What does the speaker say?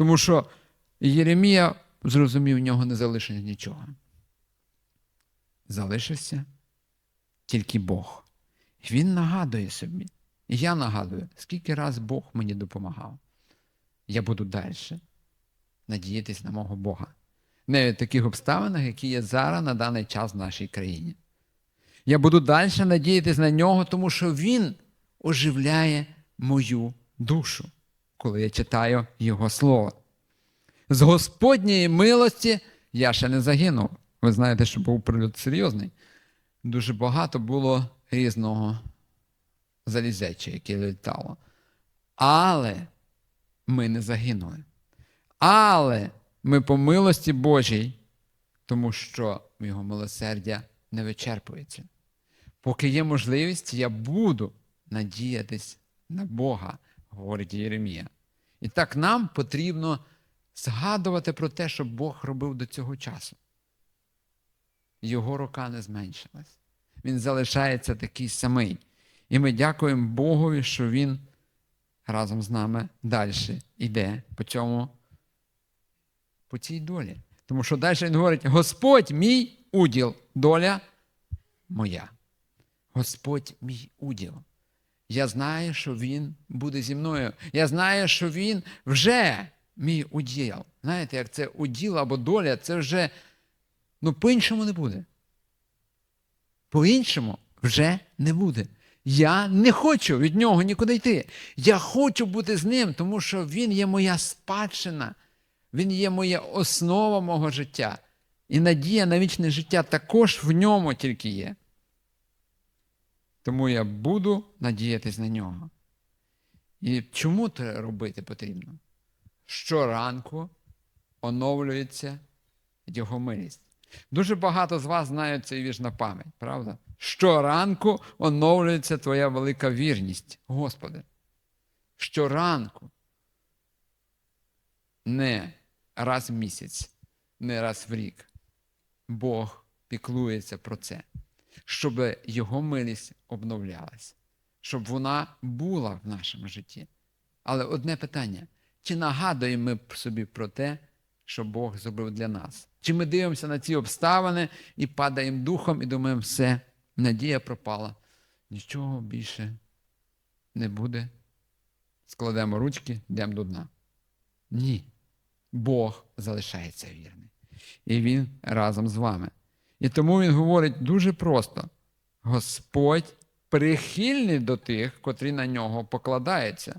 Тому що Єремія зрозумів, в нього не залишилось нічого. Залишився тільки Бог. Він нагадує собі. Я нагадую, скільки раз Бог мені допомагав. Я буду далі надіятись на мого Бога. Не в таких обставинах, які є зараз на даний час в нашій країні. Я буду далі надіятись на нього, тому що Він оживляє мою душу, коли я читаю Його Слово. З Господньої милості я ще не загинув. Ви знаєте, що був прильот серйозний. Дуже багато було різного залізяча, яке літало. Але ми не загинули. Але ми по милості Божій, тому що його милосердя не вичерпується. Поки є можливість, я буду надіятись на Бога, говорить Єремія. І так нам потрібно згадувати про те, що Бог робив до цього часу. Його рука не зменшилась. Він залишається такий самий. І ми дякуємо Богові, що Він разом з нами далі йде по цьому, по цій долі. Тому що далі він говорить: Господь мій уділ, доля моя. Господь мій уділ. Я знаю, що Він буде зі мною. Я знаю, що Він вже мій уділ. Знаєте, як це уділ або доля, це вже ну, по-іншому не буде. По-іншому вже не буде. Я не хочу від нього нікуди йти. Я хочу бути з ним, тому що він є моя спадщина, він є моя основа мого життя. І надія на вічне життя також в ньому тільки є. Тому я буду надіятись на нього. І чому це робити потрібно? Щоранку оновлюється його милість. Дуже багато з вас знають цей вірш на пам'ять, правда? Щоранку оновлюється твоя велика вірність, Господи. Щоранку. Не раз в місяць, не раз в рік. Бог піклується про це, щоб його милість обновлялась, щоб вона була в нашому житті. Але одне питання: чи нагадуємо ми собі про те, що Бог зробив для нас? Чи ми дивимося на ці обставини і падаємо духом і думаємо, все, надія пропала, нічого більше не буде. Складемо ручки, йдемо до дна. Ні. Бог залишається вірний. І Він разом з вами. І тому Він говорить дуже просто: Господь прихильний до тих, котрі на нього покладаються.